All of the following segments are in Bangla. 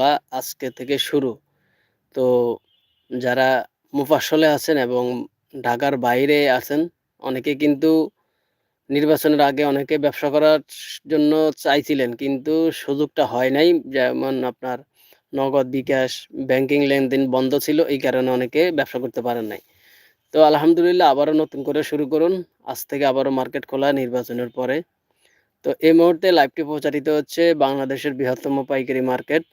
খোলা আজকে থেকে শুরু। তো যারা মুফাসলে আছেন এবং ঢাকার বাইরে আছেন, অনেকে কিন্তু নির্বাচনের আগে অনেকে ব্যবসা করার জন্য চাইছিলেন, কিন্তু সুযোগটা হয় নাই। যেমন আপনার নগদ বিকাশ, ব্যাংকিং লেনদেন বন্ধ ছিল, এই কারণে অনেকে ব্যবসা করতে পারেন নাই। তো আলহামদুলিল্লাহ আবারও নতুন করে শুরু করুন। আজ থেকে আবারও মার্কেট খোলা নির্বাচনের পরে। তো এই মুহূর্তে লাইভটি প্রচারিত হচ্ছে বাংলাদেশের বৃহত্তম পাইকারি মার্কেট।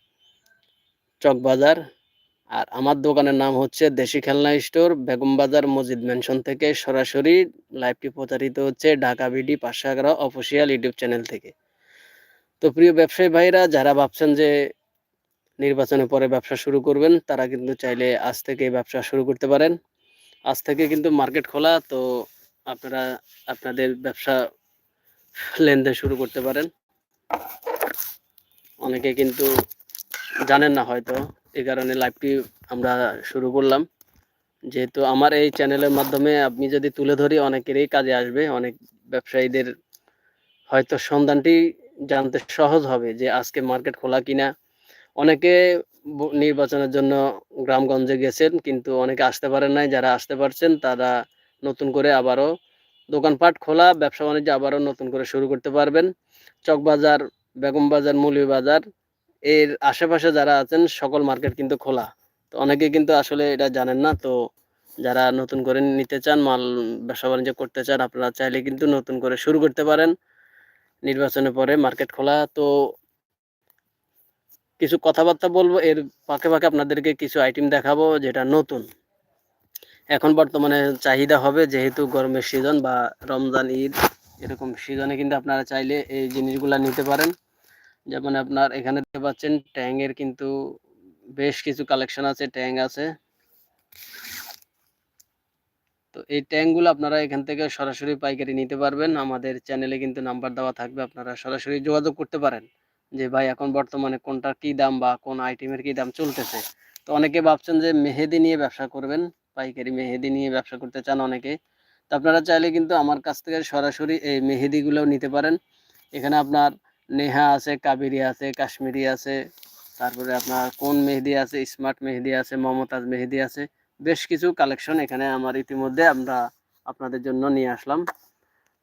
চকবাজার। আর আমার দোকানের নাম হচ্ছে দেশি খেলনা স্টোর, বেগম বাজার মসজিদ মেনশন থেকে সরাসরি লাইভটি প্রচারিত হচ্ছে ঢাকা বিডি পাঁচশো এগারো অফিসিয়াল ইউটিউব চ্যানেল থেকে। তো প্রিয় ব্যবসায়ী ভাইরা, যারা ভাবছেন যে নির্বাচনের পরে ব্যবসা শুরু করবেন, তারা কিন্তু চাইলে আজ থেকে ব্যবসা শুরু করতে পারেন। আজ থেকে কিন্তু মার্কেট খোলা, তো আপনারা আপনাদের ব্যবসা লেনদেন শুরু করতে পারেন। অনেকে কিন্তু জানেন না হয়তো, এই কারণে লাইভটি আমরা শুরু করলাম। যেহেতু আমার এই চ্যানেলের মাধ্যমে আপনি যদি তুলে ধরি, অনেকেরই কাজে আসবে, অনেক ব্যবসায়ীদের হয়তো সন্ধানটি জানতে সহজ হবে যে আজকে মার্কেট খোলা কিনা। অনেকে নির্বাচনের জন্য গ্রামগঞ্জে গেছেন, কিন্তু অনেকে আসতে পারেন নাই। যারা আসতে পারছেন, তারা নতুন করে আবারও দোকানপাট খোলা ব্যবসা বাণিজ্য আবারও নতুন করে শুরু করতে পারবেন। চকবাজার বেগম বাজার বাজার এর আশেপাশে যারা আছেন, সকল মার্কেট কিন্তু খোলা। তো অনেকে কিন্তু আসলে এটা জানেন না। তো যারা নতুন করে নিতে চান, মাল ব্যবসা বাণিজ্য করতে চান, আপনারা চাইলে কিন্তু নতুন করে শুরু করতে পারেন। নির্বাচনের পরে মার্কেট খোলা। তো কিছু কথাবার্তা বলব। এর ফাঁকে ফাঁকে আপনাদেরকে কিছু আইটেম দেখাবো যেটা নতুন। এখন বর্তমানে চাহিদা হবে, যেহেতু গরমের সিজন বা রমজান, ঈদ এরকম সিজনে কিন্তু আপনারা চাইলে এই জিনিসগুলা নিতে পারেন। যেমন আপনার এখানে দেখতে পাচ্ছেন ট্যাঙ্গের কিন্তু বেশ কিছু কালেকশন আছে ট্যাঙ্ক আছে। তো এই ট্যাঙ্কগুলো আপনারা এখান থেকে সরাসরি পাইকারি নিতে পারবেন। আমাদের চ্যানেলে কিন্তু নাম্বার দেওয়া থাকবে, আপনারা সরাসরি যোগাযোগ করতে পারেন যে, ভাই, এখন বর্তমানে কোনটার কি দাম বা কোন আইটেমের কি দাম চলতেছে? তো অনেকে ভাবছেন যে, মেহেদি নিয়ে ব্যবসা করবেন? পাইকারি মেহেদি নিয়ে ব্যবসা করতে চান অনেকে। তো আপনারা চাইলে কিন্তু আমার কাছ থেকে সরাসরি এই মেহেদিগুলোও নিতে পারেন। এখানে আপনার নেহা আছে, কাবেরি আছে, কাশ্মীরি আছে, তারপরে আপনার কোন মেহেদি আছে স্মার্ট মেহেদি আছে, মমতাজ মেহেদি আছে, বেশ কিছু কালেকশন এখানে আমার ইতিমধ্যে আমরা আপনাদের জন্য নিয়ে আসলাম।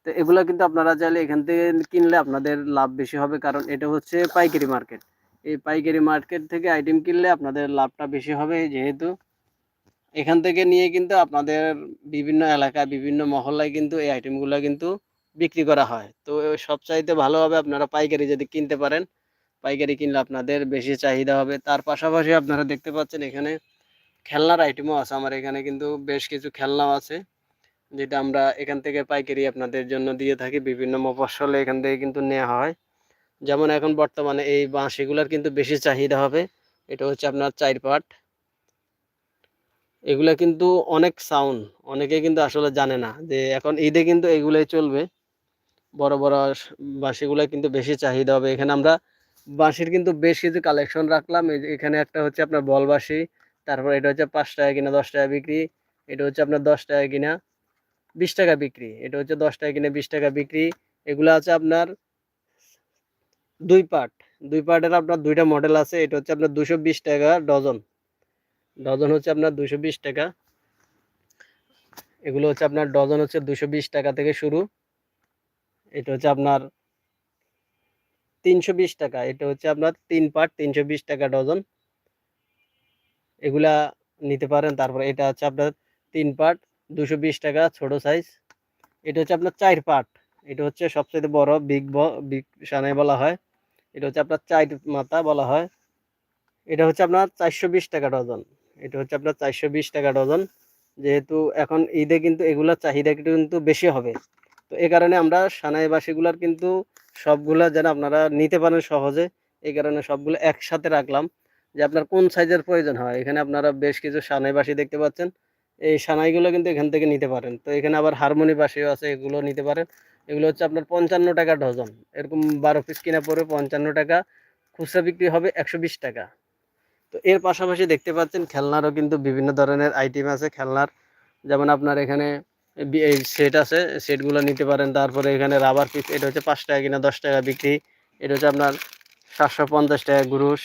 তো এগুলো কিন্তু আপনারা চাইলে এখান থেকে কিনলে আপনাদের লাভ বেশি হবে, কারণ এটা হচ্ছে পাইকারি মার্কেট। এই পাইকারি মার্কেট থেকে আইটেম কিনলে আপনাদের লাভটা বেশি হবে যেহেতু এখান থেকে নিয়ে কিন্তু আপনাদের বিভিন্ন এলাকায়, বিভিন্ন মহল্লায় কিন্তু এই আইটেমগুলো কিন্তু বিক্রি করা হয়। তো সবচাইতে ভালো হবে আপনারা পাইকারি যদি কিনতে পারেন, পাইকারি কিনলে আপনাদের বেশি চাহিদা হবে। তার পাশাপাশি আপনারা দেখতে পাচ্ছেন এখানে খেলনার আইটেমও আছে। আমার এখানে কিন্তু বেশ কিছু খেলনাও আছে, যেটা আমরা এখান থেকে পাইকারি আপনাদের জন্য দিয়ে থাকি। বিভিন্ন মফসলে এখান থেকে কিন্তু নেওয়া হয়। যেমন এখন বর্তমানে এই বাঁশিগুলোর কিন্তু বেশি চাহিদা হবে। এটা হচ্ছে আপনার চার পাট। এগুলা কিন্তু অনেক সাউন্ড অনেকে কিন্তু আসলে জানে না যে এখন ঈদে কিন্তু এগুলাই চলবে। বড় বড় বাঁশিগুলা কিন্তু বেশি চাহিদা হবে। এখানে আমরা বাঁশির কিন্তু বেশ কিছু কালেকশন রাখলাম। এখানে একটা হচ্ছে আপনার বল বাঁশি, তারপর এটা হচ্ছে পাঁচ টাকা কিনা, দশ টাকা বিক্রি। এটা হচ্ছে আপনার দশ টাকা কিনা, বিশ টাকা বিক্রি। এটা হচ্ছে দশ টাকা কিনে, বিশ টাকা বিক্রি। এগুলো আছে আপনার দুই পার্ট। দুই পার্টের আপনার দুইটা মডেল আছে। এটা হচ্ছে আপনার দুশো বিশ টাকা ডজন। ডজন হচ্ছে আপনার দুশো বিশ টাকা। এগুলো হচ্ছে আপনার ডজন হচ্ছে দুশো বিশ টাকা থেকে শুরু। এটা হচ্ছে আপনার তিনশো বিশ টাকা, এটা হচ্ছে আপনার তিন পার্ট তিনশো বিশ টাকা ডজন। এগুলা নিতে পারেন, তারপর এটা হচ্ছে আপনার তিন পার্ট দুশো বিশ টাকা ছোট সাইজ এটা হচ্ছে আপনার চার পার্ট এটা হচ্ছে সবচেয়ে বড় বিগ বিগ সানাই বলা হয়। এটা হচ্ছে আপনার চার মাথা বলা হয়। এটা হচ্ছে আপনার চারশো বিশ টাকা ডজন, এটা হচ্ছে আপনার চারশো বিশ টাকা ডজন। যেহেতু এখন ঈদে কিন্তু এগুলোর চাহিদা কিন্তু বেশি হবে। তো এই কারণে আমরা সানাই বাসিগুলার কিন্তু সবগুলা যেন আপনারা নিতে পারেন সহজে এই কারণে সবগুলো একসাথে রাখলাম যে আপনার কোন সাইজের প্রয়োজন হয়। এখানে আপনারা বেশ কিছু সানাই বাসি দেখতে পাচ্ছেন, এই সানাইগুলো কিন্তু এখান থেকে নিতে পারেন। তো এখানে আবার হারমোনি বাসিও আছে, এগুলো নিতে পারেন। এগুলো হচ্ছে আপনার পঞ্চান্ন টাকা ডজন, এরকম বারো পিস কিনা পরে পঞ্চান্ন টাকা, খুচরা বিক্রি হবে একশো বিশ টাকা। তো এর পাশাপাশি দেখতে পাচ্ছেন খেলনারও কিন্তু বিভিন্ন ধরনের আইটেম আছে খেলনার। যেমন আপনার এখানে সেট আছে সেটগুলো নিতে পারেন। তারপরে এখানে রাবার পিস এটা হচ্ছে পাঁচ টাকা কিনা, দশ টাকা বিক্রি। এটা হচ্ছে আপনার সাতশো পঞ্চাশ টাকা গুরুষ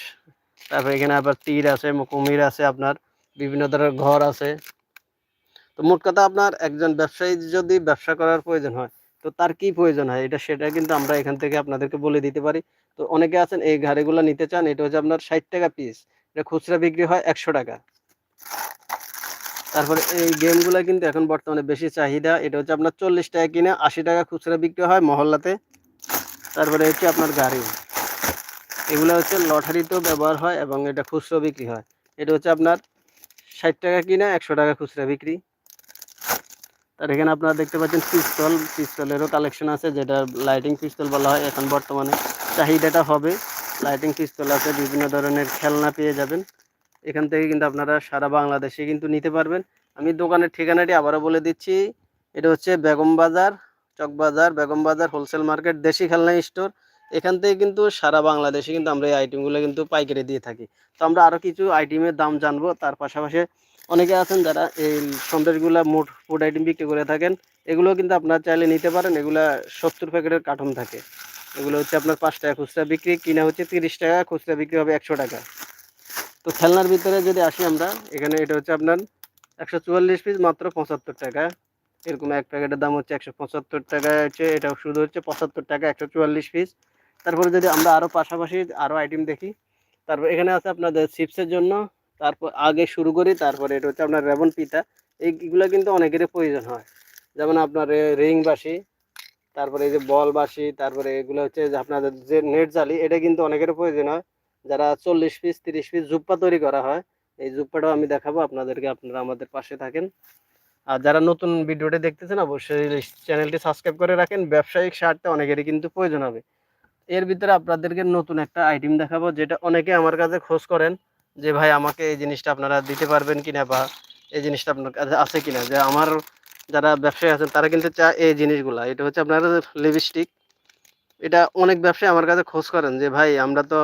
তারপর এখানে আবার তীর আছে কুমির আছে আপনার। বিভিন্ন ধরনের ঘর আছে। তো মোট কথা আপনার একজন ব্যবসায়ী যদি ব্যবসা করার প্রয়োজন হয়, তো তার কি প্রয়োজন হয়? এটা সেটা কিন্তু আমরা এখান থেকে আপনাদেরকে বলে দিতে পারি। তো অনেকে আছেন, এই ঘাড়িগুলো নিতে চান, এটা হচ্ছে আপনার ষাট টাকা পিস এটা খুচরা বিক্রি হয় একশো টাকা। তারপরে এই গেমগুলো কিন্তু এখন বর্তমানে বেশি চাহিদা। এটা হচ্ছে আপনার চল্লিশ টাকা কিনে আশি টাকা খুচরা বিক্রি হয় মহল্লাতে। তারপরে হচ্ছে আপনার গাড়ি। এগুলো হচ্ছে লটারিতেও ব্যবহার হয় এবং এটা খুচরো বিক্রি হয়। এটা হচ্ছে আপনার ষাট টাকা কিনে একশো টাকা খুচরা বিক্রি। তার এখানে আপনারা দেখতে পাচ্ছেন পিস্তল। পিস্তলেরও কালেকশন আছে, যেটা লাইটিং পিস্তল বলা হয়। এখন বর্তমানে চাহিদাটা হবে। লাইটিং পিস্তল আছে, বিভিন্ন ধরনের খেলনা পেয়ে যাবেন। এখান থেকে কিন্তু আপনারা সারা বাংলাদেশে কিন্তু নিতে পারবেন। আমি দোকানের ঠিকানাটি আবারও বলে দিচ্ছি। এটা হচ্ছে বেগম বাজার চকবাজার বেগম বাজার হোলসেল মার্কেট, দেশি খেলনা স্টোর। এখান থেকে কিন্তু সারা বাংলাদেশে কিন্তু আমরা এই আইটেমগুলো কিন্তু পাইকারি দিয়ে থাকি। তো আমরা আরও কিছু আইটেমের দাম জানব। তার পাশাপাশি অনেকে আছেন যারা এই সন্দেশগুলা মোট ফুড আইটেম বিক্রি করে থাকেন, এগুলো কিন্তু আপনারা চাইলে নিতে পারেন। এগুলো সত্তর প্যাকেটের কার্টন থাকে। এগুলো হচ্ছে আপনার পাঁচ টাকা খুচরা বিক্রি, কিনা হচ্ছে তিরিশ টাকা, খুচরা বিক্রি হবে একশো টাকা। তো খেলনার ভিতরে যদি আসি আমরা, এখানে এটা হচ্ছে আপনার একশো চুয়াল্লিশ পিস মাত্র পঁচাত্তর টাকা। এরকম এক প্যাকেটের দাম হচ্ছে একশো পঁচাত্তর টাকা, হচ্ছে এটা শুধু হচ্ছে পঁচাত্তর টাকা, একশো চুয়াল্লিশ পিস তারপরে যদি আমরা আরও পাশাপাশি আরও আইটেম দেখি, তারপর এখানে আছে আপনাদের চিপসের জন্য, তারপর আগে শুরু করি, তারপরে এটা হচ্ছে আপনার রেবন পিতা এইগুলো কিন্তু অনেকেরই প্রয়োজন হয়। যেমন আপনার রিং বাসি, তারপরে এই যে বল বাসি, তারপরে এগুলো হচ্ছে যে আপনাদের যে নেট জালি এটা কিন্তু অনেকের প্রয়োজন হয়। যারা চল্লিশ পিস, তিরিশ পিস জুপ্পা তৈরি করা হয়, এই জুপ্পাটাও আমি দেখাবো, আপনাদেরকে আপনারা আমাদের পাশে থাকেন। আর যারা নতুন ভিডিওটি দেখতেছেন, অবশ্যই চ্যানেলটি সাবস্ক্রাইব করে রাখেন, ব্যবসায়িক সারটা অনেকেরই কিন্তু প্রয়োজন হবে। এর ভিতরে আপনাদেরকে নতুন একটা আইটেম দেখাবো, যেটা অনেকে আমার কাছে খোঁজ করেন, যে ভাই আমাকে এই জিনিসটা আপনারা দিতে পারবেন কিনা বা এই জিনিসটা আপনার কাছে আছে কিনা। যে আমার যারা ব্যবসায়ী আছেন, তারা কিন্তু চায় এই জিনিসগুলা। এটা হচ্ছে আপনার লিপস্টিক এটা অনেক ব্যবসায়ী আমার কাছে খোঁজ করেন, যে ভাই আমরা তো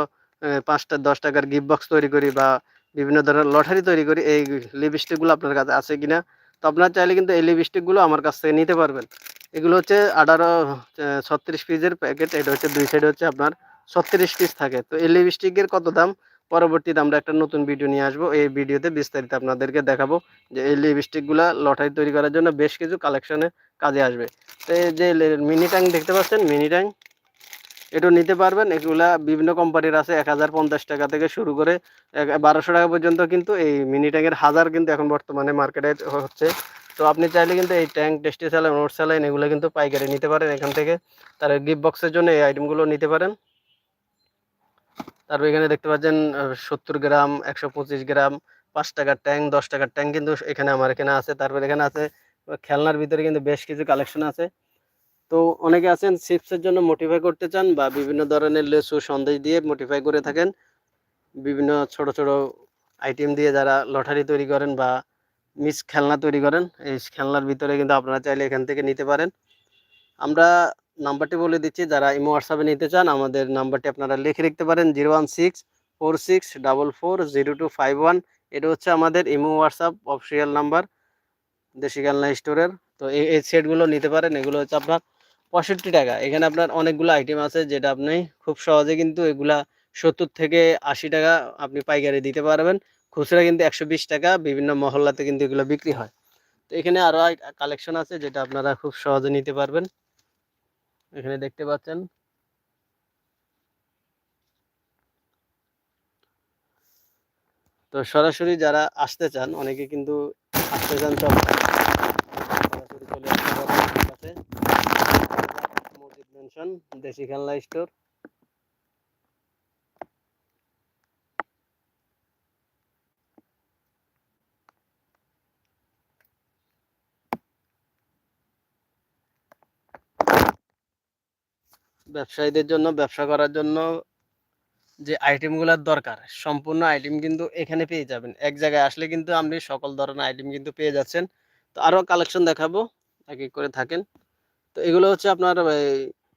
পাঁচটা দশ টাকার গিফট বক্স তৈরি করি বা বিভিন্ন ধরনের লটারি তৈরি করি, এই লিপস্টিকগুলো আপনার কাছে আছে কিনা, তো আপনার চাইলে কিন্তু এই লিপস্টিকগুলো আমার কাছ থেকে নিতে পারবেন। এগুলো হচ্ছে আঠারো ছত্রিশ পিসের প্যাকেট এটা হচ্ছে দুই সাইডে হচ্ছে আপনার ছত্রিশ পিস থাকে। তো এই লিপস্টিকের কত দাম? পরবর্তীতে আমরা একটা নতুন ভিডিও নিয়ে আসব, এই ভিডিওতে বিস্তারিত আপনাদেরকে দেখাবো যে এই লিপস্টিকগুলো লটারি তৈরি করার জন্য বেশ কিছু কালেকশনে কাজে আসবে। তো এই যে মিনি ট্যাঙ্ক দেখতে পাচ্ছেন? মিনি ট্যাঙ্ক এটাও নিতে পারবেন। এগুলা বিভিন্ন কোম্পানির আছে, এক হাজার পঞ্চাশ টাকা থেকে শুরু করে বারোশো টাকা পর্যন্ত কিন্তু এই মিনি ট্যাঙ্কের হাজার কিন্তু এখন বর্তমানে মার্কেটে হচ্ছে। তো আপনি চাইলে কিন্তু এই tank tasty saline note saline এগুলো কিন্তু পাইকারি নিতে পারেন এখান থেকে। তার গিফট বক্সের জন্য এই আইটেমগুলো নিতে পারেন। তারপর এখানে দেখতে পাচ্ছেন সত্তর গ্রাম, একশো পঁচিশ গ্রাম, পাঁচ টাকার ট্যাঙ্ক দশ টাকার ট্যাঙ্ক কিন্তু এখানে আমার এখানে আছে। তারপর এখানে আছে, খেলনার ভিতরে কিন্তু বেশ কিছু কালেকশন আছে। তো অনেকে আছেন চিপসের জন্য মোটিফাই করতে চান বা বিভিন্ন ধরনের লেসু সন্দেশ দিয়ে মোটিফাই করে থাকেন। বিভিন্ন ছোট ছোট আইটেম দিয়ে যারা লটারি তৈরি করেন বা মিস খেলনা তৈরি করেন, এই খেলনার ভিতরে কিন্তু আপনারা চাইলে এখান থেকে নিতে পারেন। আমরা নাম্বারটি বলে দিচ্ছি, যারা ইমো হোয়াটসঅ্যাপে নিতে চান, আমাদের নাম্বারটি আপনারা লিখে রাখতে পারেন, zero one six four six double four zero two five one. এটা হচ্ছে আমাদের ইমো হোয়াটসঅ্যাপ অফিসিয়াল নাম্বার, দেশি খেলনা স্টোরের। তো এই সেটগুলো নিতে পারেন, এগুলো হচ্ছে আপনার পঁয়ষট্টি টাকা। এখানে আপনার অনেকগুলো আইটেম আছে যেটা আপনি খুব সহজে কিন্তু এগুলা সত্তর থেকে আশি টাকা আপনি পাইকারি দিতে পারবেন। খুচরা কিন্তু একশো বিশ টাকা, বিভিন্ন মহল্লাতে কিন্তু এগুলো বিক্রি হয়। তো এখানে আরও কালেকশন আছে যেটা আপনারা খুব সহজে নিতে পারবেন। এখানে দেখতে পাচ্ছেন। তো সরাসরি যারা আসতে চান, অনেকে কিন্তু আসতে চান সরাসরি চলে আসতে পারেন আমার কাছে মসজিদ মেনশন দেশি খেলনা স্টোর ব্যবসায়ীদের জন্য, ব্যবসা করার জন্য যে আইটেমগুলোর দরকার, সম্পূর্ণ আইটেম কিন্তু এখানে পেয়ে যাবেন। এক জায়গায় আসলে কিন্তু আপনি সকল ধরনের আইটেম কিন্তু পেয়ে যাচ্ছেন। তো আরও কালেকশন দেখাবো, এক এক করে থাকেন। তো এগুলো হচ্ছে আপনার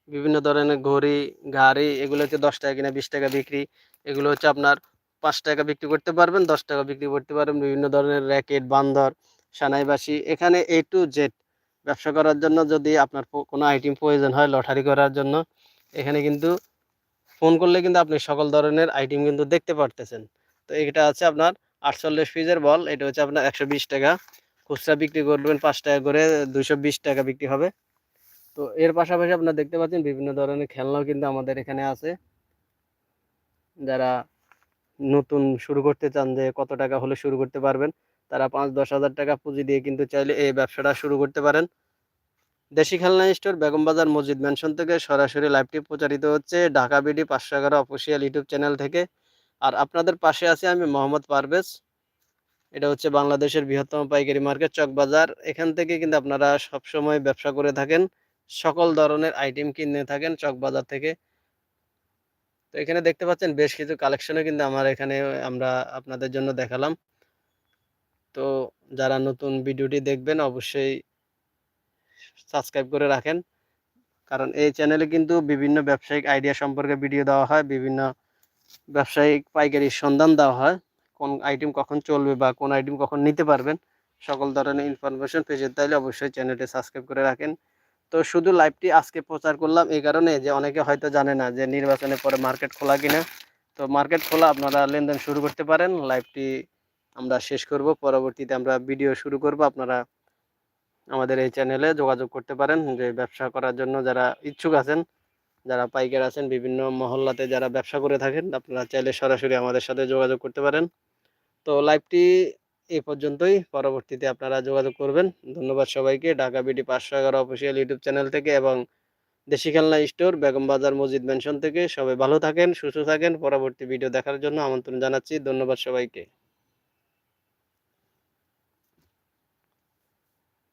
বিভিন্ন ধরনের ঘড়ি, গাড়ি, এগুলো হচ্ছে দশ টাকা কিনা, বিশ টাকা বিক্রি। এগুলো হচ্ছে আপনার পাঁচ টাকা বিক্রি করতে পারবেন, দশ টাকা বিক্রি করতে পারবেন। বিভিন্ন ধরনের র্যাকেট, বান্দর, সানাইবাসি, এখানে এ টু জেড ব্যবসা করার জন্য যদি আপনার কোনো আইটেম প্রয়োজন হয় লটারি করার জন্য, এখানে কিন্তু ফোন করলে কিন্তু আপনি সকল ধরনের আইটেম কিন্তু দেখতে পারতেছেন। তো এটা আছে আপনার আটচল্লিশ পিসের বল, এটা হচ্ছে আপনার একশো বিশ টাকা। খুচরা বিক্রি করবেন পাঁচ টাকা করে দুশো টাকা বিক্রি হবে। তো এর পাশাপাশি আপনারা দেখতে পাচ্ছেন বিভিন্ন ধরনের খেলনাও কিন্তু আমাদের এখানে আছে। যারা নতুন শুরু করতে চান যে কত টাকা হলে শুরু করতে পারবেন, তারা পাঁচ, দশ হাজার টাকা পুঁজি দিয়ে কিন্তু চাইলে এই ব্যবসাটা শুরু করতে পারেন। দেশি খেলনা স্টোর বেগম বাজার মসজিদ ম্যানশন থেকে সরাসরি লাইভটি প্রচারিত হচ্ছে ঢাকা বিডি পাঁচশো এগারো অফিসিয়াল ইউটিউব চ্যানেল থেকে। আর আপনাদের পাশে আছি আমি মোহাম্মদ পারভেজ। এটা হচ্ছে বাংলাদেশের বৃহত্তম পাইকারি মার্কেট চকবাজার। এখান থেকে কিন্তু আপনারা সবসময় ব্যবসা করে থাকেন। সকল ধরনের আইটেম কিনে থাকেন চকবাজার থেকে। তো এখানে দেখতে পাচ্ছেন বেশ কিছু কালেকশনও কিন্তু আমার এখানে আমরা আপনাদের জন্য দেখালাম। তো যারা নতুন ভিডিওটি দেখবেন অবশ্যই সাবস্ক্রাইব করে রাখেন। কারণ এই চ্যানেলে কিন্তু বিভিন্ন ব্যবসায়িক আইডিয়া সম্পর্কে ভিডিও দেওয়া হয়, বিভিন্ন ব্যবসায়িক পাইকারির সন্ধান দেওয়া হয়, কোন আইটেম কখন চলবে বা কোন আইটেম কখন নিতে পারবেন, সকল ধরনের ইনফরমেশন পেয়ে যেতে হলে অবশ্যই চ্যানেলটি সাবস্ক্রাইব করে রাখেন। তো শুধু লাইভটি আজকে প্রচার করলাম এই কারণে যে অনেকে হয়তো জানে না যে নির্বাচনের পরে মার্কেট খোলা কিনা। তো মার্কেট খোলা আপনারা লেনদেন শুরু করতে পারেন লাইভটি আমরা শেষ করব, পরবর্তীতে আমরা ভিডিও শুরু করব। আপনারা আমাদের এই চ্যানেলে যোগাযোগ করতে পারেন যে ব্যবসা করার জন্য যারা ইচ্ছুক আছেন, যারা পাইকার আছেন, বিভিন্ন মহল্লাতে যারা ব্যবসা করে থাকেন, আপনারা চাইলে সরাসরি আমাদের সাথে যোগাযোগ করতে পারেন। তো লাইভটি এই পর্যন্তই। পরবর্তীতে আপনারা যোগাযোগ করবেন। ধন্যবাদ সবাইকে। ঢাকা বিডি পাঁচশো এগারো অফিসিয়াল ইউটিউব চ্যানেল থেকে এবং দেশি খেলনা স্টোর, বেগম বাজার মসজিদ মেনশন থেকে। সবাই ভালো থাকেন, সুস্থ থাকেন। পরবর্তী ভিডিও দেখার জন্য আমন্ত্রণ জানাচ্ছি। ধন্যবাদ সবাইকে।